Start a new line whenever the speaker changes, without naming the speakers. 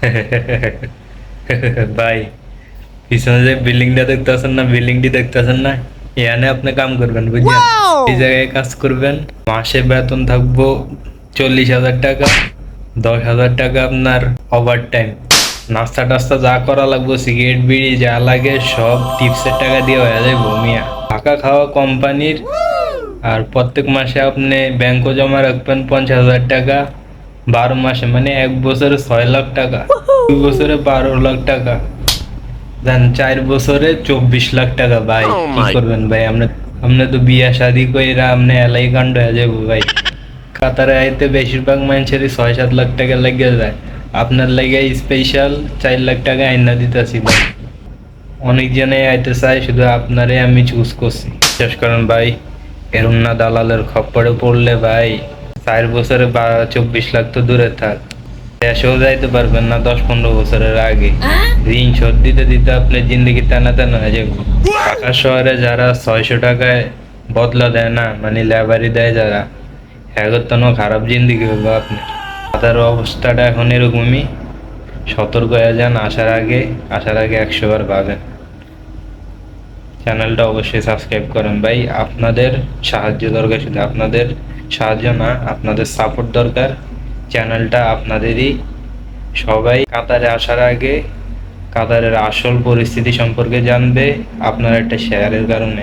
ভাই পিছনে যে বিল্ডিংটা দেখতেছেন না বিল্ডিংটি দেখতেছেন না? এখানে আপনি কাম করবেন বুঝলেন এই জায়গায় কাজ করবেন। মাসে বেতন থাকব চল্লিশ হাজার টাকা দশ হাজার টাকা আপনার ওভার টাইম নাস্তা টাস্তা যা করা লাগবে সিগারেট বিড়ি যা লাগে সব টিপসের টাকা দিয়ে হয়ে যায় ভূমিয়া থাকা খাওয়া কোম্পানির আর প্রত্যেক মাসে আপনি ব্যাংকও জমা রাখবেন পঞ্চাশ হাজার টাকা। বারো মাসে মানে এক বছরে ছয় লাখ টাকা। দুই বছরে বারো লাখ টাকা। দেন চার বছরে চব্বিশ লাখ টাকা ভাই। কি করবেন ভাই? আপনি আপনি তো বিয়া শাদি কইরা আপনি এলাই কাণ্ড হয়ে যাব ভাই। কাতারে আইতে বেশিরভাগ মানুষেরই ছয় সাত লাখ টাকা লেগে যায়। আপনার লেগে স্পেশাল চার লাখ টাকা আইনা দিতেছি ভাই। অনেক জনে আইতে চাই শুধু আপনারে আমি চুজ করছি। শেষ করেন ভাই এরম না দালালের খপ্পরে পড়লে ভাই। চার বছরে বা চব্বিশ লাখ তো দূরে থাক। দেশেও যাইতে পারবেন না দশ পনেরো বছরের আগে। ঋণ শোধ দিতে দিতে আপনার জিন্দগি টানা টানা হয়ে যাবে ঢাকা শহরে যারা ছয়শো টাকায় বদলা দেয় না মানে লেবারি দেয় যারা খারাপ জিন্দগি আপনার। তাদের অবস্থাটা এখন এরকমই। সতর্ক হয়ে যান আসার আগে আসার আগে একশো বার ভাবেন। চ্যানেলটা অবশ্যই সাবস্ক্রাইব করেন ভাই। আপনাদের সাহায্য দরকার শুধু আপনাদের সাহায্য না আপনাদের সাপোর্ট দরকার। চ্যানেলটা আপনাদেরই। সবাই কাতারে আসার আগে কাতারের আসল পরিস্থিতি সম্পর্কে জানবে, আপনার একটা শেয়ারের কারণে।